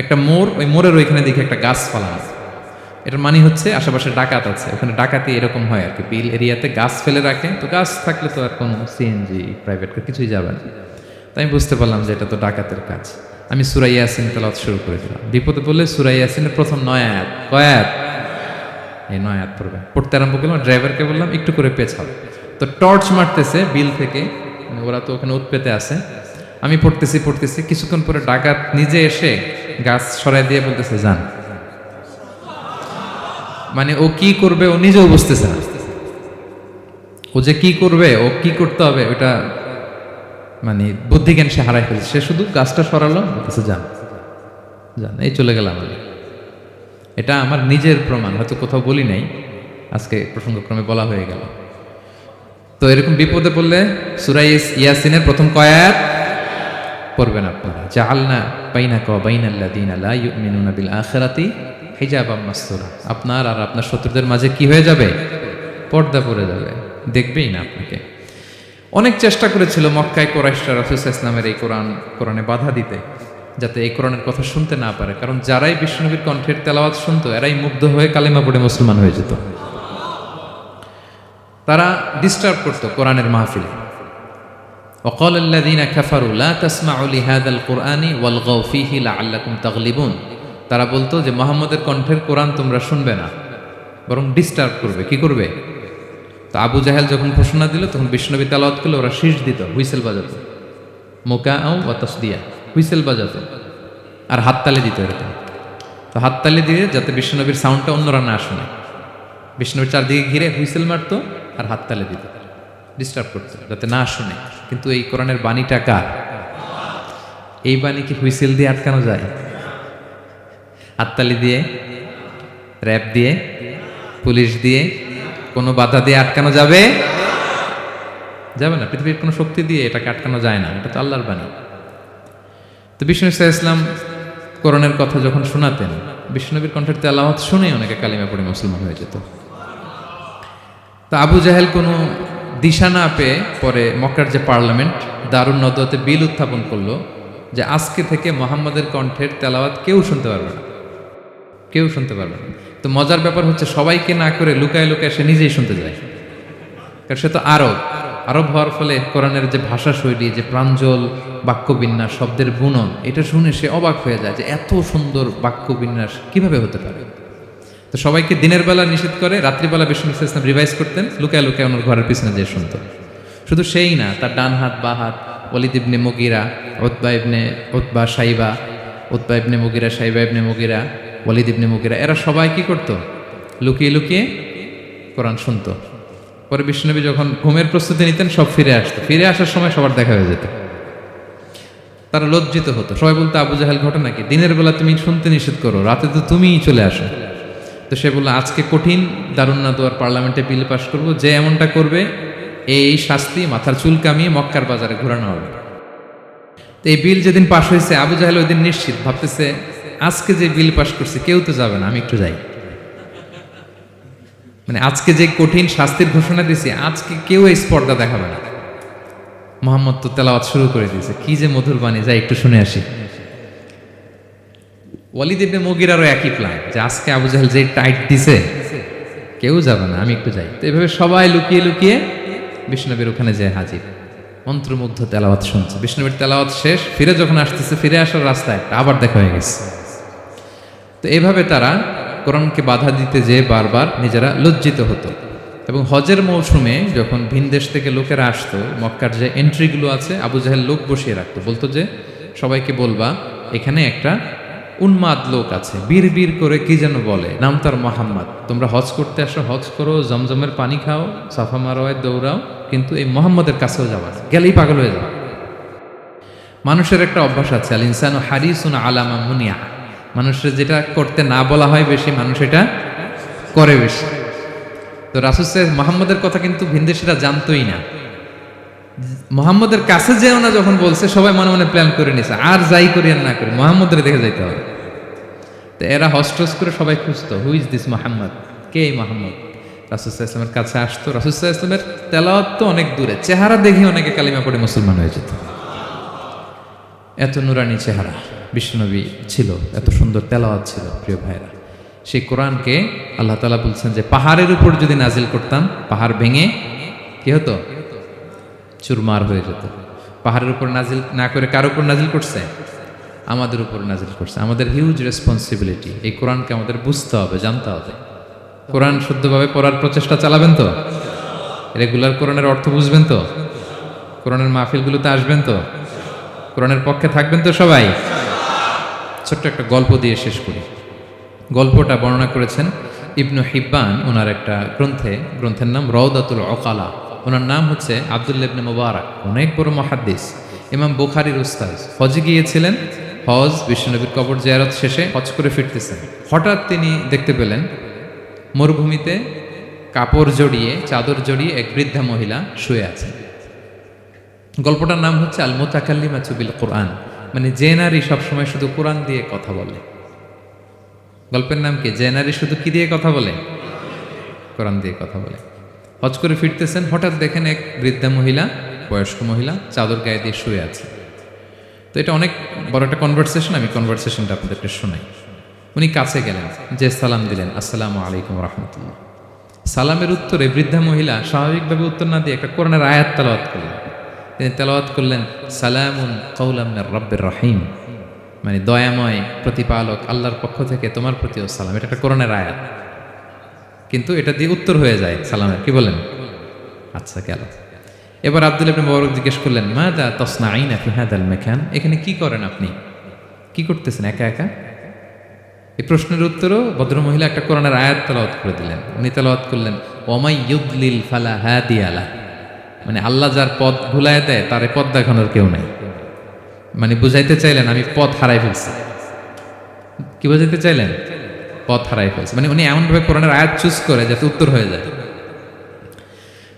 একটা মোড় ওই মোড়ের ওইখানে দেখি একটা গাছ ফালানো আছে। এটার মানে হচ্ছে আশেপাশে ডাকাত আছে। ওখানে ডাকাতি এরকম হয় আর কি বিল এরিয়াতে গাছ ফেলে রাখে। তো গাছ থাকলে তো আর কোনো সিএনজি প্রাইভেট কিছুই যাবে না। তো আমি বুঝতে পারলাম যে এটা তো ডাকাতের কাজ। আমি সুরাই ইয়াসিন তেলাওয়াত শুরু করে দিলাম। বিপদে বললে সুরাই ইয়াসিনের প্রথম নয় আয়াত। কয় আয়াত? এই নয় আয়াত পড়বে। পড়তে আরম্ভ করলাম ড্রাইভারকে বললাম, একটু করে পেছাও। তো টর্চ মারতেছে বিল থেকে। মানে ওরা তো ওখানে উৎপেতে আছে। আমি পড়তেছি পড়তেছি। কিছুক্ষণ পরে ডাকাত নিজে এসে গাছ সরাই দিয়ে বলতেছে, যান। মানে ও কি করবে ও নিজেও বুঝতেছে না। ও যে কি করবে, ও কি করতে হবে ওটা মানে বুদ্ধিজ্ঞান সে হারাই ফেলছে। সে শুধু গাছটা সরালো, বলতেছে, যান। যান, এই চলে গেলাম আমি। এটা আমার নিজের প্রমাণ, হয়তো কোথাও বলি নাই। আজকে প্রসঙ্গক্রমে বলা হয়ে গেল। তো এরকম বিপদে পড়লে সুরাই ইয়াসিনের প্রথম কয়াত পড়বেন আপনারা। জাহালনা বাইনা ক বাইনাল্লাদিন লা ইউমিনুনা বিল আখিরাতি হিজাবাম মাসতুরা। আপনার আর আপনার শত্রুদের মাঝে কি হয়ে যাবে? পর্দা পড়ে যাবে। দেখবেই না আপনাকে। অনেক চেষ্টা করেছিল মক্কায় কোরাইশরা রাসুস ইসলামের এই কোরআন, কোরআনে বাধা দিতে, যাতে এই কোরআনের কথা শুনতে না পারে। কারণ যারাই বিষ্ণুনবীর কণ্ঠের তেলাওয়াত শুনতো, এরাই মুগ্ধ হয়ে কালিমা পড়ে মুসলমান হয়ে যেত। তারা ডিস্টার্ব করতো কোরআনের মাহফিলে। وقال الذين كفروا لا تسمعوا لهذا القرآن والغوا فيه لعلكم تغلبون তারা বলতো যে মোহাম্মদের কণ্ঠের কোরআন তোমরা শুনবে না বরং ডিস্টার্ব করবে কি করবে তো আবু জাহেল যখন ঘোষণা দিল তখন বিষ্ণবী তালাওয়াত করলে ওরা শীষ দিত হুইসেল বাজাতো মোকা আও বাতাস দিয়া হুইসেল বাজাতো আর হাততালি দিত এরকম তো হাততালি দিয়ে যাতে বিষ্ণনবীর সাউন্ডটা অন্যরা না শুনে বিষ্ণুর চারদিকে ঘিরে হুইসেল মারতো আর হাততালি দিত ডিস্টার্ব করতো যাতে না শুনে। কিন্তু এই কোরআনের বাণীটা কার? এই বাণী কি হুইসেল দিয়ে আটকানো যায়? হাততালি দিয়ে? র্যাব দিয়ে? পুলিশ দিয়ে? কোনো বাধা দিয়ে আটকানো যাবে? যাবে না, পৃথিবীর কোনো শক্তি দিয়ে এটাকে আটকানো যায় না, এটা তো আল্লাহর বাণী। তো বিষ্ণু ইসলাম কোরআনের কথা যখন শোনাতেন বিষ্ণুনবীর কণ্ঠের তেলাওয়াত শুনে অনেকে কালিমা পড়ে মুসলমান হয়ে যেত। তো আবু জাহেল কোনো দিশা না পেয়ে পরে মক্কার যে পার্লামেন্ট, দারুণ নদতে বিল উত্থাপন করল যে আজকে থেকে মোহাম্মদের কণ্ঠের তেলাওয়াত কেউ শুনতে পারবে না। কেউ শুনতে পারবে না। তো মজার ব্যাপার হচ্ছে সবাইকে না করে লুকায় লুকায় সে নিজেই শুনতে যায়। কারণ সে তো আরব। আরব হওয়ার ফলে কোরআনের যে ভাষা শৈলী, যে প্রাঞ্জল, বাক্যবিন্যাস, শব্দের বুনন এটা শুনে সে অবাক হয়ে যায় যে এত সুন্দর বাক্যবিন্যাস কীভাবে হতে পারে? তো সবাইকে দিনের বেলা নিষেধ করে, রাত্রিবেলা বিষ্ণু ইসলাম রিভাইজ করতেন, লুকায় লুকায় ওনার ঘরের পিছনে যে শুনতো। শুধু সেই না, তার ডান হাত, বা হাত ওলিদ ইবনে মগিরা ওতবা ইবনে ওতবা সাইবা ওতবা ইবনে মগিরা, সাইবা ইবনে মগিরা ওলিদ ইবনে মগিরা, এরা সবাই কি করতো? লুকিয়ে লুকিয়ে কোরআন শুনতো। পরে বিষ্ণুনবী যখন ঘুমের প্রস্তুতি নিতেন, সব ফিরে আসতো। ফিরে আসার সময় সবার দেখা হয়ে যেত। তারা লজ্জিত হতো। সবাই বলতো, আবু জাহেল, ঘটনা কি? দিনের বেলা তুমি শুনতে নিষেধ করো, রাতে তো তুমিই চলে আসো। তো সে বলল, আজকে কঠিন দারুন্না দোয়ার পার্লামেন্টে বিল পাশ করব? যে এমনটা করবে, এই শাস্তি মাথার চুল কামিয়ে মক্কার বাজারে ঘোরানো হবে। তো এই বিল যেদিন পাশ হয়েছে, আবু জাহেল ওই দিন নিশ্চিত ভাবতেছে, আজকে যে বিল পাশ করছে, কেউ তো যাবে না, আমি একটু যাই। মানে আজকে যে কঠিন শাস্তির ঘোষণা দিয়েছি, আজকে কেউ এই স্পর্ধা দেখাবে না। মোহাম্মদ তো তেলাওয়াত শুরু করে দিয়েছে, কি যে মধুর বাণী, যাই একটু শুনে আসি। ওয়ালিদ ইবনে মগিরারও একই প্ল্যান যে আজকে আবু জাহেল যে টাইট দিছে, কেউ যাবে না, আমি একটু যাই। তো এভাবে সবাই লুকিয়ে লুকিয়ে বিষ্ণবীর ওখানে যায় হাজির। মন্ত্রমুগ্ধ তেলাওয়াত শুনছে। বিষ্ণবীর তেলাওয়াত শেষ, ফিরে যখন আসতেছে, ফিরে আসার রাস্তায় আবার দেখা হয়ে গেছে। তো এভাবে তারা কোরআনকে বাধা দিতে যেয়ে বারবার নিজেরা লজ্জিত হতো। এবং হজের মৌসুমে যখন ভিন দেশ থেকে লোকেরা আসতো, মক্কার যে এন্ট্রিগুলো আছে, আবু জাহেল লোক বসিয়ে রাখতো। বলতো যে, সবাইকে বলবা, এখানে একটা উন্মাদ লোক আছে বীর বীর করে কি যেন বলে, নাম তার মোহাম্মদ। তোমরা হজ করতে আসো, হজ করো, জমজমের পানি খাও, সাফা মারোয় দৌড়াও, কিন্তু এই মোহাম্মদের কাছেও যাওয়া গেলেই পাগল হয়ে যাবে। মানুষের একটা অভ্যাস আছে, আল ইনসান হারিসুন আলামা মুনিয়া। মানুষের যেটা করতে না বলা হয় বেশি, মানুষ এটা করে বেশি। তো রাসুল সাহেব, মোহাম্মদের কথা কিন্তু ভিনদেশিরা জানতোই না। মোহাম্মদের কাছে যেও না যখন বলছে, সবাই মনে মনে প্ল্যান করে নিছে, আর যাই করি আর না করি, মোহাম্মদের দেখে যাইতে হবে। তো এরা হস্টস করে সবাই খুঁজতো হু ইজ দিস মোহাম্মদ কে এই মোহাম্মদ রাসুসাহ কাছে আসতো। রাসুসাহ ইসলামের তেলাওয়াত তো অনেক দূরে, চেহারা দেখে অনেকে কালিমা পড়ে মুসলমান হয়ে যেত। এত নুরানি চেহারা, বিশ্বনবী ছিল, এত সুন্দর তেলাওয়াত ছিল, প্রিয় ভাইরা সেই কোরআনকে আল্লাহ তালা বলছেন যে, পাহাড়ের উপর যদি নাজিল করতাম, পাহাড় ভেঙে কি হতো? চুরমার হয়ে যেত। পাহাড়ের উপর নাজিল না করে কার উপর নাজিল করছে? আমাদের উপর নাজিল করছে। আমাদের হিউজ রেসপন্সিবিলিটি এই কোরআনকে আমাদের বুঝতে হবে, জানতে হবে। কোরআন শুদ্ধভাবে পড়ার প্রচেষ্টা চালাবেন তো? রেগুলার কোরআনের অর্থ বুঝবেন তো? কোরআনের মাহফিলগুলোতে আসবেন তো? কোরআনের পক্ষে থাকবেন তো সবাই? ছোট্ট একটা গল্প দিয়ে শেষ করি। গল্পটা বর্ণনা করেছেন ইবনু হিব্বান, ওনার একটা গ্রন্থে, গ্রন্থের নাম রওদাতুল অকালা ওনার নাম হচ্ছে আবদুল্লা ইবনে মোবারক, অনেক বড় মহাদ্দিস। ইমাম বুখারির উস্তাজ হজে গিয়েছিলেন হজ বিশ্বনবীর কবর জিয়ারত শেষে হজ করে ফিরতেছেন। হঠাৎ তিনি দেখতে পেলেন, মরুভূমিতে কাপড় জড়িয়ে, চাদর জড়িয়ে এক বৃদ্ধা মহিলা শুয়ে আছেন গল্পটার নাম হচ্ছে আল মোতাকাল্লিমা চুবিল কোরআন। মানে যে নারী সবসময় শুধু কোরআন দিয়ে কথা বলে। গল্পের নাম কি? যে নারী শুধু কি দিয়ে কথা বলে? কোরআন দিয়ে কথা বলে। হজ করে ফিরতেছেন, হঠাৎ দেখেন এক বৃদ্ধা মহিলা, বয়স্ক মহিলা, চাদর গায়ে দিয়ে শুয়ে আছে। তো এটা অনেক বড় একটা কনভারসেশন আমি কনভারসেশনটা আপনাদেরকে শোনাই। উনি কাছে গেলেন, যে সালাম দিলেন, আসসালামু আলাইকুম রহমতুল্লাহ। সালামের উত্তরে বৃদ্ধা মহিলা স্বাভাবিকভাবে উত্তর না দিয়ে একটা কোরআনের আয়াত তেলাওয়াত করলেন। তিনি তেলাওয়াত করলেন, সালামুন কৌলামের রব্বের রহিম। মানে দয়াময় প্রতিপালক আল্লাহর পক্ষ থেকে তোমার প্রতিও সালাম। এটা একটা কোরআনের আয়াত। কিন্তু এটা দিয়ে উত্তর হয়ে যায় সালামের। কি বলেন? আচ্ছা গেল। এবার আব্দুল ইবনে মুবারক জিজ্ঞেস করলেন মা দা তসনা আইনা ফি হাদাল মেখান এখানে কি করেন আপনি? কি করতেছেন, একা একা? এই প্রশ্নের উত্তরও ভদ্রমহিলা একটা কোরআনের আয়াত তেলাওয়াত করে দিলেন। উনি তালাওয়াত করলেন, ওমাই ইউদলিল ফালা হাদিয়ালা মানে আল্লাহ যার পথ ভুলায় দেয়, তার পথ দেখানোর কেউ নাই। মানে বুঝাইতে চাইলেন, আমি পথ হারাই ফেলছি। কি বুঝাইতে চাইলেন? পথ হারাই ফেলছে। মানে উনি এমনভাবে কোরআনের আয়াত চুজ করে যাতে উত্তর হয়ে যায়।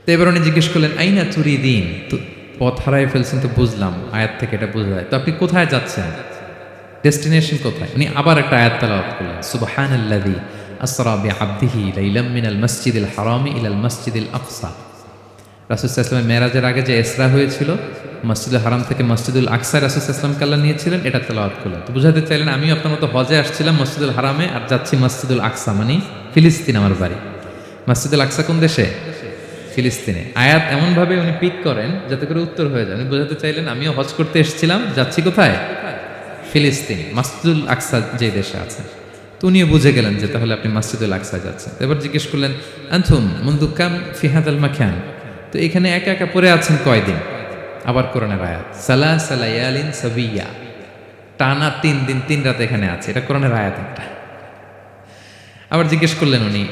তো এবার উনি জিজ্ঞেস করলেন, আইনা চুরি দিন তো পথ হারাই ফেলছেন তো বুঝলাম, আয়াত থেকে এটা বোঝা যায়। তো আপনি কোথায় যাচ্ছেন? ডেস্টিনেশন কোথায়? উনি আবার একটা আয়াত তালাওয়াত করলেন, সুবহানাল্লাযী আসরা বিআবদিহি লাইলাম মিনাল মাসজিদিল হারামি ইলাল মাসজিদিল আকসা। রাসুসাল্লামের মেরাজের আগে যে এসরা হয়েছিল মসজিদুল হারাম থেকে মসজিদুল আকসা রাসুসাল্লাম কাল্লা নিয়েছিলেন, এটা তেলাওয়াত করলেন। তো বুঝাতে চাইলেন, আমিও আপনার মতো হজে আসছিলাম মসজিদুল হারামে আর যাচ্ছি মসজিদুল আকসা মানে ফিলিস্তিন আমার বাড়ি। মসজিদুল আকসা কোন দেশে? ফিলিস্তিনে। আয়াত এমনভাবে উনি পিক করেন যাতে করে উত্তর হয়ে যায়। উনি বোঝাতে চাইলেন, আমিও হজ করতে এসেছিলাম, যাচ্ছি কোথায়? ফিলিস্তিন, মাসজিদুল আকসা যে দেশে আছে। তো উনিও বুঝে গেলেন যে তাহলে আপনি মসজিদুল আকসা যাচ্ছেন। এবার জিজ্ঞেস করলেন আনথুম মন্দুকাম ফিহাদ আল মাখান তো এখানে একা একা পড়ে আছেন কয়দিন? আবার কোরআনের আয়াত সালা সালাইয়ালিন সাবিয়া। টানা তিন দিন, তিন রাত এখানে আছে, এটা কোরআনের আয়াত একটা। আবার জিজ্ঞেস করলেন উনি,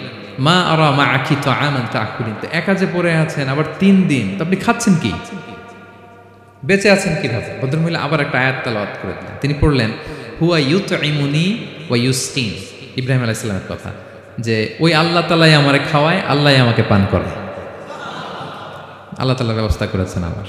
মা আর মা আখি তো আমান তা আকুলিন তো একা যে পড়ে আছেন, আবার তিন দিন, তো আপনি খাচ্ছেন কি? বেঁচে আছেন কীভাবে ভদ্রমহিলা আবার একটা আয়াত তালাওয়াত করে দিলেন। তিনি পড়লেন, হুয়া ইউত ইমুনি ওয়া ইউস্কিন। ইব্রাহিম আলাইসাল্লামের কথা, যে, ওই আল্লাহ তালাই আমারে খাওয়ায়, আল্লাহ আমাকে পান করে। আল্লাহ তালা ব্যবস্থা করেছেন আমার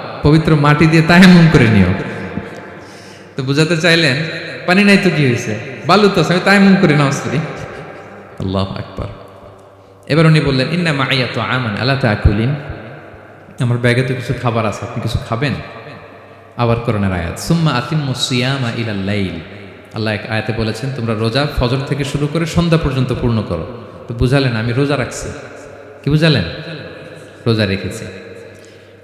পবিত্র মাটি দিয়ে তায়াম্মুম করে নিও। তো বুঝাতে চাইলেন, পানি নাই তো কি হয়েছে বালু তো আমি তায়াম্মুম করে নামাজ করি আল্লাহ আকবার। এবার উনি বললেন, ইন্না মাইয়া তো আমান আল্লাহ তাকুলিন? আমার ব্যাগে তো কিছু খাবার আছে, আপনি কিছু খাবেন? আবার করোনার আয়াত, সুম্মা আতিম্মু সিয়ামা ইলাল লাইল। আল্লাহ এক আয়াতে বলেছেন, তোমরা রোজা, ফজর থেকে শুরু করে সন্ধ্যা পর্যন্ত পূর্ণ করো। তো বুঝালেন, আমি রোজা রাখছি। কি বুঝালেন? রোজা রেখেছি।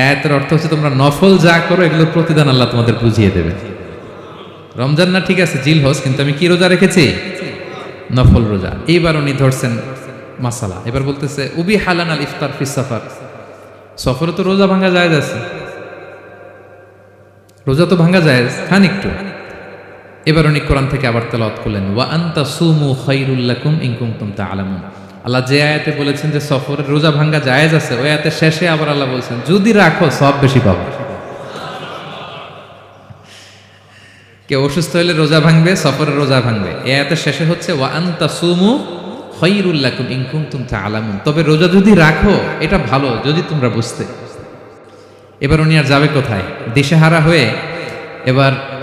আয়াতের অর্থ হচ্ছে তোমরা নফল যা করো এগুলোর প্রতিদান আল্লাহ তোমাদের বুঝিয়ে দেবে। রমজান না, ঠিক আছে, জিল হোস, কিন্তু আমি কি রোজা রেখেছি? নফল রোজা। এইবার উনি ধরছেন মাসালা। এবার বলতেছে, উবি হালান আল ইফতার ফিস সফর। সফরে তো রোজা ভাঙা যায় আছে। রোজা তো ভাঙা যায় খান একটু। এবার উনি কোরআন থেকে আবার তেলাওয়াত করলেন, ওয়া আনতা সুমু খাইরুল্লাকুম ইন কুনতুম তাআলামুন। আল্লাহ যে আয়াতে বলেছেন যে সফরের রোজা ভাঙ্গা জায়েজ আছে, ওই আয়াতে শেষে আবার আল্লাহ বলছেন, যদি রাখো, সব বেশি পাবো। কেউ অসুস্থ হলে রোজা ভাঙবে সফরের রোজা ভাঙবে। এ আয়াতের শেষে হচ্ছে, ওয়া আনতা সুমু খাইরুল্লাকুম ইন কুনতুম তাআলামুন। তবে রোজা যদি রাখো, এটা ভালো, যদি তোমরা বুঝতে। এবার উনি আর যাবে কোথায়? দিশেহারা হয়ে এবার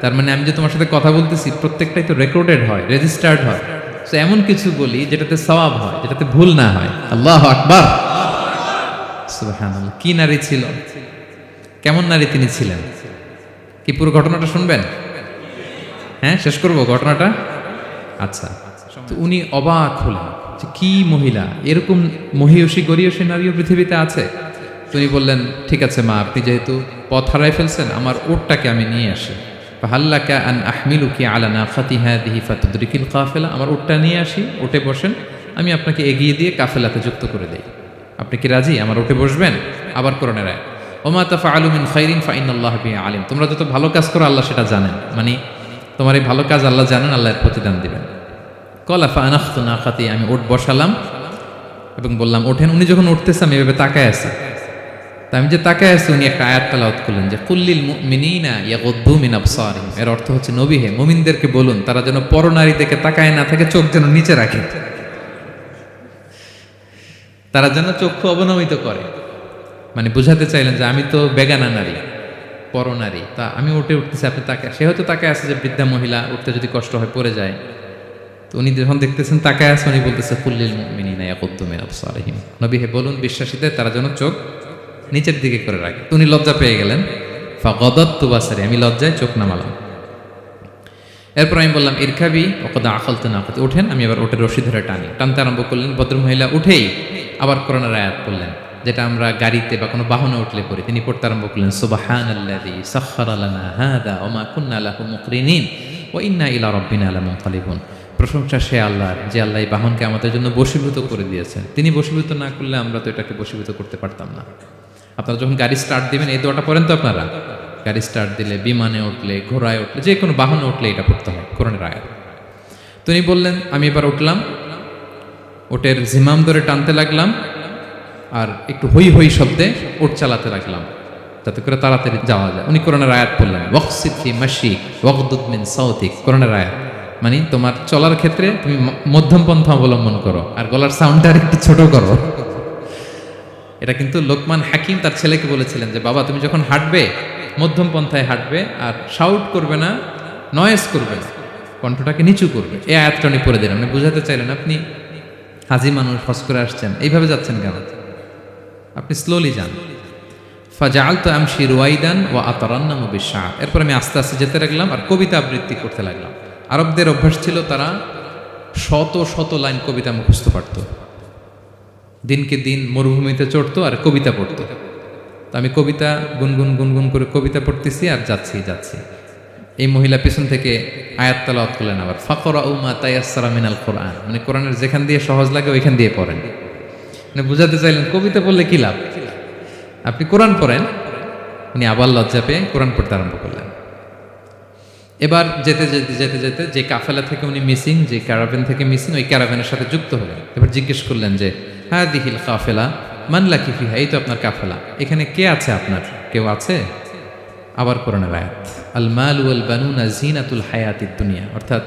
তার মানে আমি যে তোমার সাথে কথা বলতেছি, প্রত্যেকটাই তো রেকর্ডেড হয় রেজিস্টার্ড হয়। তো এমন কিছু বলি যেটাতে সওয়াব হয়, যেটাতে ভুল না হয়। আল্লাহ আকবার। কি নারী ছিল? কেমন নারী তিনি ছিলেন? কি পুরো ঘটনাটা শুনবেন? হ্যাঁ শেষ করব ঘটনাটা? আচ্ছা তো উনি অবাক হলেন যে কি মহিলা? এরকম মহিয়সী গরিয়সী নারীও পৃথিবীতে আছে? তিনি বললেন, ঠিক আছে মা, আপনি যেহেতু পথ হারাই ফেলছেন, আমার ওটটাকে আমি নিয়ে আসি। হাল্লাকা আন আহমিলু কি আলানা ফাতিহা দিহি ফাতুদ্রিকিল কাফেলা। আমার ওটটা নিয়ে আসি ওটে বসেন। আমি আপনাকে এগিয়ে দিয়ে কাফেলাতে যুক্ত করে দেই। আপনি কি রাজি? আমার উঠে বসবেন? আবার করোনা রায় ওমা তাফা আলুমিন ফাইরিন ফাইন আল্লাহ আলিম। তোমরা যত ভালো কাজ করো, আল্লাহ সেটা জানেন। মানে তোমার এই ভালো কাজ আল্লাহ জানেন আল্লাহর প্রতিদান দিবেন। কলাফা আনাখত না খাতি আমি ওট বসালাম এবং বললাম, ওঠেন। উনি যখন উঠতেছে, আমি এভাবে তাকায় আছি। আমি যে তাকে আছি, উনি একটা আয়াত তালাওয়াত করলেন যে কুল্লিল মিনিনা ইয়াগুদ্দু মিন আবসারিহিম। এর অর্থ হচ্ছে, নবী হে, মুমিনদেরকে বলুন, তারা যেন পরনারী দেখে তাকায় না থাকে, চোখ যেন নিচে রাখে। তারা যেন চক্ষু অবনমিত করে। মানে বুঝাতে চাইলেন যে, আমি তো বেগানা নারী, পরনারী। তা আমি উঠে উঠতেছি, আপনি তাকে সে হয়তো তাকায় আছে যে, বৃদ্ধা মহিলা, উঠতে যদি কষ্ট হয় পড়ে যায়। তো উনি যখন দেখতেছেন তাকে আছে, উনি বলতেছে কুল্লিল মিনিনা ইয়াকুদ্দুমিন আবসারিহিম। নবী হে, বলুন, বিশ্বাসীদের তারা যেন চোখ নিচের দিকে করে রাখে। উনি লজ্জা পেয়ে গেলেন। তুবাসারি আমি লজ্জায় চোখ নামালাম। এরপর আমি বললাম ইরখাবি ওকদা আখলতে না করতে ওঠেন, আমি আবার ওটের রশি ধরে টানি। টানতে আরম্ভ করলেন, ভদ্রমহিলা উঠেই আবার করোনার আয়াত করলেন যেটা আমরা গাড়িতে বা কোনো বাহনে উঠলে পড়ি। তিনি পড়তে আরম্ভ করলেন সুবাহান আল্লাদি সাক্ষর আলানা হাদা ওমা কুন্না লাহু মুকরিনিন ও ইন্না ইলা রব্বিনা আলা মুনকালিবুন প্রশংসা সে আল্লাহর, যে আল্লাহ এই বাহনকে আমাদের জন্য বশীভূত করে দিয়েছেন। তিনি বশীভূত না করলে আমরা তো এটাকে বশীভূত করতে পারতাম না। আপনারা যখন গাড়ি স্টার্ট দিবেন, এই দোয়াটা পড়েন তো আপনারা? গাড়ি স্টার্ট দিলে বিমানে উঠলে, ঘোড়ায় উঠলে, যে কোনো বাহনে উঠলে এটা পড়তে হয়, কোরআনের আয়াত। তো উনি বললেন, আমি এবার উঠলাম ওটের জিমাম ধরে টানতে লাগলাম আর একটু হই হই শব্দে ওট চালাতে লাগলাম, যাতে করে তাড়াতাড়ি যাওয়া যায়। উনি কোরআনের আয়াত বললেন ওয়াকসিফি মাসি ওয়াকদুদ মিন সাউথিক কোরআনের আয়াত। মানে তোমার চলার ক্ষেত্রে তুমি মধ্যম পন্থা অবলম্বন করো, আর গলার সাউন্ডটা আর একটু ছোট করো। এটা কিন্তু লোকমান হাকিম তার ছেলেকে বলেছিলেন যে, বাবা, তুমি যখন হাঁটবে, মধ্যম পন্থায় হাঁটবে আর শাউট করবে না নয়েস করবে না, কণ্ঠটাকে নিচু করবে। এই আয়াতটা উনি পড়ে দিলেন। আপনি বুঝাতে চাইলেন, আপনি হাজি মানুষ হস করে আসছেন, এইভাবে যাচ্ছেন কেন? আপনি স্লোলি যান। ফাজাল তো আমশি রুয়াইদান ও আতরান্না মুবিশাহ এরপর আমি আস্তে আস্তে যেতে লাগলাম আর কবিতা আবৃত্তি করতে লাগলাম। আরবদের অভ্যাস ছিল তারা শত শত লাইন কবিতা মুখস্থ পারত। দিনকে দিন মরুভূমিতে চড়তো আর কবিতা পড়তো। তো আমি কবিতা গুনগুন গুনগুন করে কবিতা পড়তেছি আর যাচ্ছি যাচ্ছি। এই মহিলা পেছন থেকে আয়াত তালাওয়াত করলেন আবার ফাকরা উমা তাইয়াসারা মিনাল কোরআন। মানে কোরআনের যেখান দিয়ে সহজ লাগে, ওইখান দিয়ে পড়েন। মানে বুঝাতে চাইলেন, কবিতা পড়লে কি লাভ? আপনি কোরআন পড়েন, উনি আবার লজ্জা পেয়ে কোরআন পড়তে আরম্ভ করলেন। এবার যেতে যেতে যেতে যেতে যে কাফেলা থেকে উনি মিসিং, যে ক্যারাভেন থেকে মিসিং, ওই ক্যারাভেনের সাথে যুক্ত হলেন। এবার জিজ্ঞেস করলেন যে হ্যাঁ দিহিল কাফেলা মানলা কি ফিহা, এই তো আপনার কাফেলা। এখানে কে আছে আপনার? কেউ আছে? আবার কোরআনের আয়াত। আল মাল ওয়াল বানুনা জিনাতুল হায়াতিদ দুনিয়া। অর্থাৎ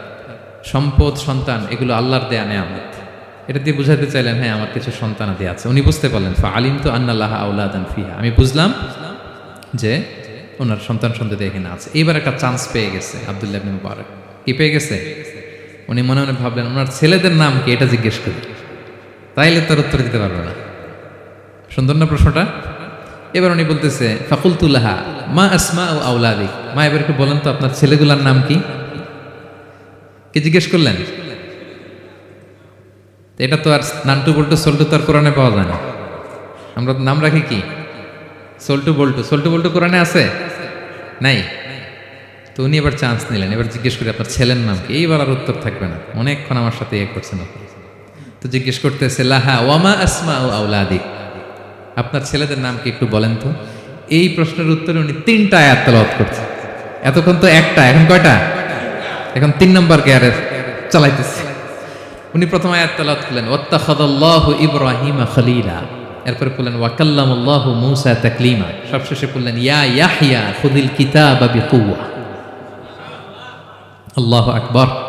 সম্পদ, সন্তান, এগুলো আল্লাহর দেয়া নেয় নেয়ামত। এটা দিয়ে বুঝাতে চাইলেন হ্যাঁ আমার কিছু সন্তানাদি আছে। উনি বুঝতে পারলেন, ফা আলিম তো আন্নাল্লাহ আউলাদান ফিহা। আমি বুঝলাম যে ওনার সন্তান সন্ততি এখানে আছে। এইবার একটা চান্স পেয়ে গেছে, আবদুল্লাহ মুবারক। কি পেয়ে গেছে? উনি মনে মনে ভাবলেন, ওনার ছেলেদের নাম কি? এটা জিজ্ঞেস করি। তাইলে তার উত্তর দিতে পারবে না। সুন্দর না প্রশ্নটা? এবার উনি বলতেছে ফাকুলতুল্লাহা মা আসমা ও আউলাদিক মা, এবার বলেন তো, আপনার ছেলেগুলার নাম কি? কি জিজ্ঞেস করলেন? এটা তো আর নান্টু বল্টু, সল্টু তো আর কোরআনে পাওয়া যায় না। আমরা নাম রাখি কি? সল্টু বল্টু। সল্টু বল্টু কোরআনে আছে? নাই। তো উনি এবার চান্স নিলেন। এবার জিজ্ঞেস করি, আপনার ছেলের নাম কি? এইবার আর উত্তর থাকবে না। অনেকক্ষণ আমার সাথে ইয়ে করছেন আপনি। তো জিজ্ঞেস করতেছে, লাহা, ওয়ামা আসমা ও আউলাদিক আপনার ছেলেদের নাম কি একটু বলেন তো? এই প্রশ্নের উত্তরে উনি তিনটা আয়াত তেলাওয়াত করছে। এতক্ষণ তো একটা, এখন কয়টা? এখন তিন নম্বর গিয়ারে চালাইতেছে। উনি প্রথম আয়াত তেলাওয়াত করলেন ওয়াত্তাখাদাল্লাহু ইব্রাহিমা খলিলা। এরপরে বললেন, ওয়াকাল্লামুল্লাহু মূসা তাকলিমা। সবশেষে বললেন, ইয়া ইয়াহইয়া খুদিল কিতাবা বিকুওয়া। আল্লাহ আকবর।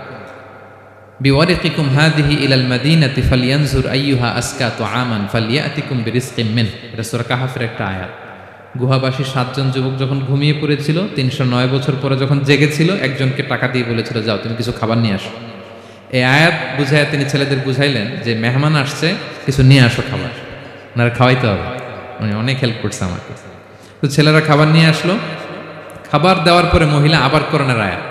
বিওয়ারিকিকুম হাদিহি ইলাল মাদিনাতি ফালিয়ানজুর আইয়ুহা আসকা তুআমান, ফালিয়াতিকুম বিরিজকিম মিন। এটা সূরা কাহাফের একটা আয়াত। গুহাবাসী সাতজন যুবক যখন ঘুমিয়ে পড়েছিল, তিনশো নয় বছর পরে যখন জেগেছিল, একজনকে টাকা দিয়ে বলেছিল, যাও, তুমি কিছু খাবার নিয়ে আসো। এই আয়াত বুঝায় তিনি ছেলেদের বুঝাইলেন যে, মেহমান আসছে, কিছু নিয়ে আসো খাবার। ওনারা খাওয়াইতে হবে। উনি অনেক হেল্প করছে আমাকে। তো ছেলেরা খাবার নিয়ে আসলো। খাবার দেওয়ার পরে মহিলা আবার করোনার আয়াত।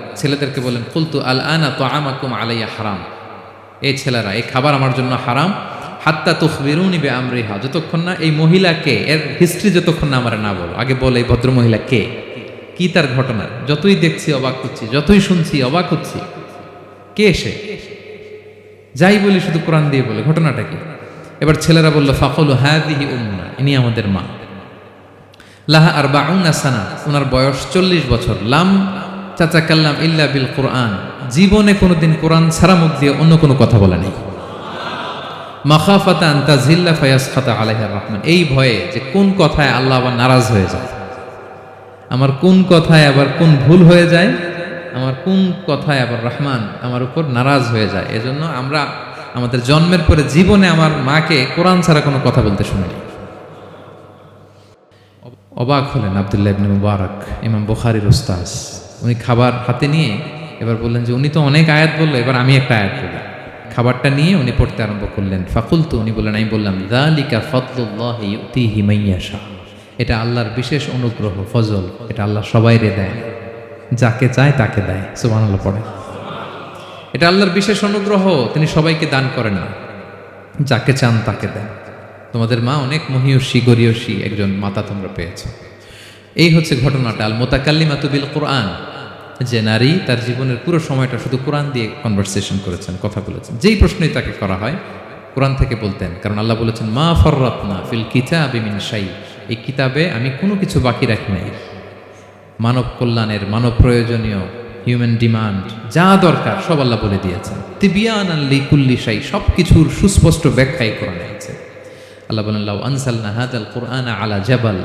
ছেলেদেরকে বললেন, কুলতু আল আনা তো আমাকুম আলাইয়া হারাম। এই ছেলেরা, এই খাবার আমার জন্য হারাম। হাত্তা তুখবিরুনি বে আমরিহা যতক্ষণ না এই মহিলাকে, এর হিস্ট্রি যতক্ষণ না আমার না বলো। আগে বলে এই ভদ্র মহিলা কে? কি তার ঘটনা? যতই দেখছি অবাক হচ্ছি, যতই শুনছি অবাক হচ্ছি। কে সে? যাই বলি শুধু কোরআন দিয়ে বলে। ঘটনাটা কি? এবার ছেলেরা বলল, ফাকল হাদিহি উম্মা, ইনি আমাদের মা। লাহা আর বাউনা সানা। ওনার বয়স চল্লিশ বছর। লাম চাচা কাল্লাম ইল্লা বিল কোরআন। জীবনে কোনোদিন কোরআন ছাড়া মুখ দিয়ে অন্য কোনো কথা বলে নেই। মাখাফাতা আন্তা জিল্লা ফায়াস খাতা আলাইহার রহমান। এই ভয়ে যে কোন কথায় আল্লাহ আবার নারাজ হয়ে যায়? আমার কোন কথায় আবার কোন ভুল হয়ে যায়? আমার কোন কথায় আবার রহমান আমার উপর নারাজ হয়ে যায়? এজন্য আমরা আমাদের জন্মের পরে জীবনে আমার মাকে কোরআন ছাড়া কোনো কথা বলতে শুনিনি। অবাক হলেন আবদুল্লাহ ইবনে মুবারক, ইমাম বুখারীর উস্তাজ উনি খাবার হাতে নিয়ে এবার বললেন যে, উনি তো অনেক আয়াত বলল, এবার আমি একটা আয়াত বলি। খাবারটা নিয়ে উনি পড়তে আরম্ভ করলেন। ফাকুল তো উনি বললেন, আমি বললাম দালিকা ফদলুল্লাহ ইউতিহি মাইয়াশা এটা আল্লাহর বিশেষ অনুগ্রহ, ফজল। এটা আল্লাহ সবাইরে দেয়। যাকে চায় তাকে দেয়। সুবহানাল্লাহ পড়ে এটা আল্লাহর বিশেষ অনুগ্রহ, তিনি সবাইকে দান করে না। যাকে চান তাকে দেন। তোমাদের মা অনেক মহিয়সী, গরিয়সী একজন মাতা তোমরা পেয়েছ। এই হচ্ছে ঘটনাটা আল মোতাকাল্লিমাতু বিল কোরআন। যে নারী তার জীবনের পুরো সময়টা শুধু কোরআন দিয়ে কনভারসেশন করেছেন, কথা বলেছেন। যেই প্রশ্নই তাকে করা হয়, কোরআন থেকে বলতেন, কারণ আল্লাহ বলেছেন, মা ফররাতনা ফিল কিতাব মিন শাই। এই কিতাবে আমি কোনো কিছু বাকি রাখি নাই। মানব কল্যাণের, মানব প্রয়োজনীয় হিউম্যান ডিমান্ড যা দরকার, সব আল্লাহ বলে দিয়েছেন। তিবিয়ান আল্লি কুল্লি শাই সব কিছুর সুস্পষ্ট ব্যাখ্যাই কোরআনে আছে। আল্লাহ বলেন, লাউ আনসালনা হাদাল কোরআন আলা জাবাল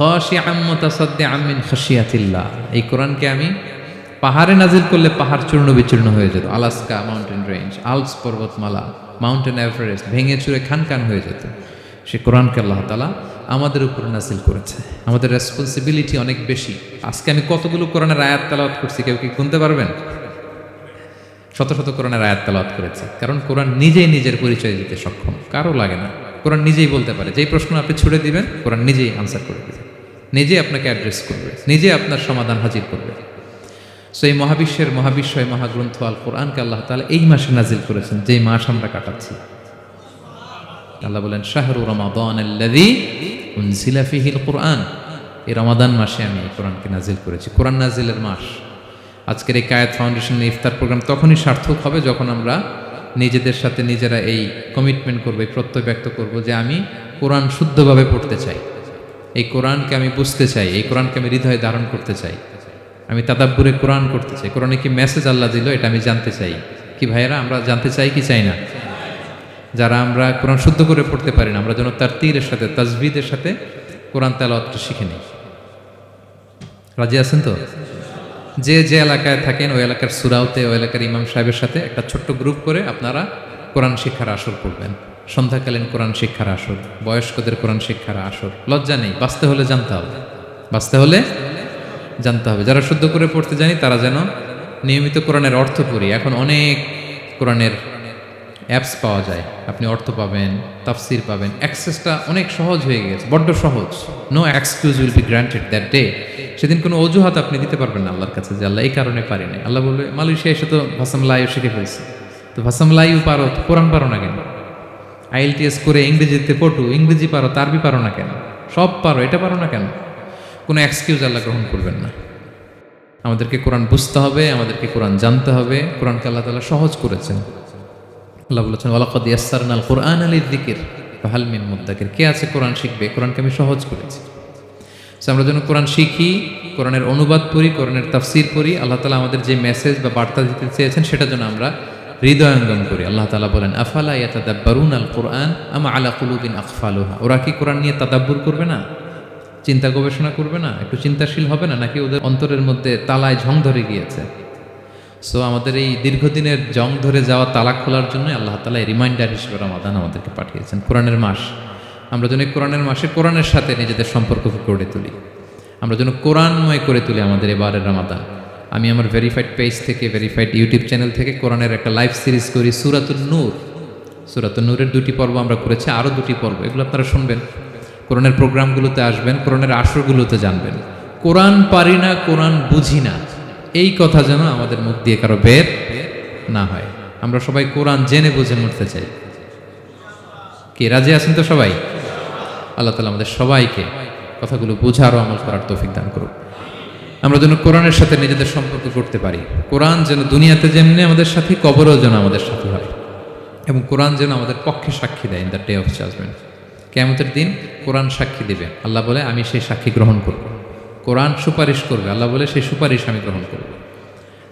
রাআইতাহু খাশিআম মুতাসাদ্দিআম মিন খাশিয়াতিল্লাহ। এই কোরআনকে আমি পাহাড়ে নাজিল করলে পাহাড় চূর্ণ বিচূর্ণ হয়ে যেত। আলাস্কা মাউন্টেন রেঞ্জ আলস পর্বতমালা, মাউন্টেন এভারেস্ট, ভেঙে চুরে খান খান হয়ে যেত। সে কোরআনকে আল্লাহ তালা আমাদের উপর নাজিল করেছে। আমাদের রেসপন্সিবিলিটি অনেক বেশি। আজকে আমি কতগুলো কোরআনের আয়াত তালাওয়াত করছি, কেউ কি গুনতে পারবেন? শত শত কোরআনের আয়াত তালাওয়াত করেছি। কারণ কোরআন নিজেই নিজের পরিচয় দিতে সক্ষম। কারও লাগে না। কোরআন নিজেই বলতে পারে। যেই প্রশ্ন আপনি ছুড়ে দিবেন, কোরআন নিজেই আনসার করে দিবে নিজে আপনাকে অ্যাড্রেস করবে, নিজে আপনার সমাধান হাজির করবে। সো এই মহাবিশ্বের মহাবিশ্বয় মহাগ্রন্থ আল কোরআনকে আল্লাহ তাআলা এই মাসে নাজিল করেছেন, যেই মাস আমরা কাটাচ্ছি। আল্লাহ বলেন, শাহরু রমাদান কোরআন এই রমাদান মাসে আমি এই কোরআনকে নাজিল করেছি। কোরআন নাজিলের মাস। আজকের এই কায়েত ফাউন্ডেশন ইফতার প্রোগ্রাম তখনই সার্থক হবে যখন আমরা নিজেদের সাথে নিজেরা এই কমিটমেন্ট করব প্রত্যয় ব্যক্ত করব যে আমি কোরআন শুদ্ধভাবে পড়তে চাই। এই কোরআনকে আমি বুঝতে চাই, এই কোরআনকে আমি হৃদয়ে ধারণ করতে চাই। আমি তাদাব্বুরে কোরআন করতে চাই। কোরআনে কি মেসেজ আল্লাহ দিল এটা আমি জানতে চাই। কি ভাইয়েরা, আমরা জানতে চাই কি চাই না? যারা আমরা কোরআন শুদ্ধ করে পড়তে পারি না, আমরা যেন তার তীরের সাথে, তাজবিদের সাথে কোরআন তেলাওয়াতটা শিখে নিই। রাজি আছেন তো? যে যে এলাকায় থাকেন, ওই এলাকার সুরাউতে ওই এলাকার ইমাম সাহেবের সাথে একটা ছোট্ট গ্রুপ করে আপনারা কোরআন শিক্ষার আসর করবেন সন্ধ্যাকালীন কোরআন শিক্ষার আসর, বয়স্কদের কোরআন শিক্ষার আসর। লজ্জা নেই, বাঁচতে হলে জানতে হবে। বাঁচতে হলে জানতে হবে। যারা শুদ্ধ করে পড়তে জানি, তারা যেন নিয়মিত কোরআনের অর্থ পড়ি। এখন অনেক কোরআনের অ্যাপস পাওয়া যায়। আপনি অর্থ পাবেন, তাফসির পাবেন। অ্যাক্সেসটা অনেক সহজ হয়ে গেছে বড্ড সহজ। No excuse will be granted that day সেদিন কোনো অজুহাত আপনি দিতে পারবেন না আল্লাহর কাছে যে আল্লাহ এই কারণে পারি না আল্লাহ বলবে, মালয়েশিয়া এসে তো ভাসাম লাইও শিখে ফেলছে। তো ভাসাম লাইও পারো কোরআন পারো না কেন? আইএলটিএস করে ইংরেজিতে পটু ইংরেজি পারো, তারবি পারো না কেন? সব পারো, এটা পারো না কেন? কোনো এক্সকিউজ আল্লাহ গ্রহণ করবেন না। আমাদেরকে কোরআন বুঝতে হবে, আমাদেরকে কোরআন জানতে হবে, কোরআনকে আল্লাহ তালা সহজ করেছেন। আল্লাহ বলেছেন, ওয়ালাকদ ইয়াসসারনা আল কোরআন আলী দিকির ফাহাল মিন মুদ্দাকির। কে আছে কোরআন শিখবে? কোরআনকে আমি সহজ করেছি। সো আমরা যেন কোরআন শিখি, কোরআনের অনুবাদ পড়ি, কোরআনের তাফসির পড়ি, আল্লাহ তালা আমাদের যে মেসেজ বা বার্তা দিতে চেয়েছেন, সেটা যেন আমরা হৃদয়ঙ্গম করি। আল্লাহ তালা বলেন, আফালা ইয়াতাদাব্বারুন আল কোরআন আমা আলা কুলুবিন আকফালুহা ওরা কি কোরআন নিয়ে তাদাব্বুর করবে না? চিন্তা গবেষণা করবে না? একটু চিন্তাশীল হবে না? নাকি ওদের অন্তরের মধ্যে তালায় ঝং ধরে গিয়েছে? সো আমাদের এই দীর্ঘদিনের জং ধরে যাওয়া তালা খোলার জন্য আল্লাহ তালা রিমাইন্ডার হিসেবে রমাদান আমাদেরকে পাঠিয়েছেন। কোরআনের মাস। আমরা যেন কোরআনের মাসে কোরআনের সাথে নিজেদের সম্পর্ককে গড়ে তুলি। আমরা যেন কোরআনময় করে তুলি আমাদের এবারের রমাদান। আমি আমার ভেরিফাইড পেজ থেকে ভেরিফাইড ইউটিউব চ্যানেল থেকে কোরআনের একটা লাইভ সিরিজ করি সুরাতুল নূর। সুরাতুল নূরের দুটি পর্ব আমরা করেছি, আরও দুটি পর্ব। এগুলো আপনারা শুনবেন। কোরআনের প্রোগ্রামগুলোতে আসবেন, কোরআনের আসরগুলোতে জানবেন। কোরআন পারি না, কোরআন বুঝি না। এই কথা যেন আমাদের মুখ দিয়ে কারও বের না হয়। আমরা সবাই কোরআন জেনে বুঝে মরতে চাই। কে, রাজি আছেন তো সবাই? আল্লাহ তালা আমাদের সবাইকে কথাগুলো বোঝার ও আমল করার তৌফিক দান করুক। আমরা যেন কোরআনের সাথে নিজেদের সম্পর্ক করতে পারি। কোরআন যেন দুনিয়াতে যেমনি আমাদের সাথে, কবরও যেন আমাদের সাথে হয়। এবং কোরআন যেন আমাদের পক্ষে সাক্ষী দেয় in the day of judgement কেমতের দিন কোরআন সাক্ষী দেবে। আল্লাহ বলে, আমি সেই সাক্ষী গ্রহণ করব। কোরআন সুপারিশ করবে। আল্লাহ বলে, সেই সুপারিশ আমি গ্রহণ করব।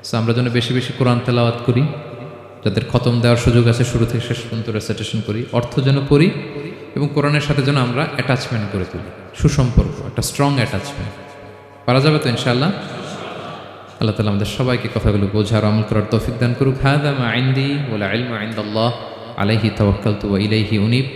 সো আমরা যেন বেশি বেশি কোরআন তেলাওয়াত করি। যাদের খতম দেওয়ার সুযোগ আছে, শুরু থেকে শেষ পর্যন্ত রেসাইটেশন করি। অর্থ যেন পড়ি এবং কোরআনের সাথে যেন আমরা অ্যাটাচমেন্ট করে তুলি। সুসম্পর্ক, একটা স্ট্রং অ্যাটাচমেন্ট পারা যাবে তো ইনশাল্লাহ আল্লাহ তালা আমাদের সবাইকে কথাগুলো বোঝার আমল করার তৌফিক দান করুক। হাদা মা আইন্দি ওলা আইন আল্লাহ আলাইহি তাওয়াক্কালতু ওয়া ইলাইহি উনিব।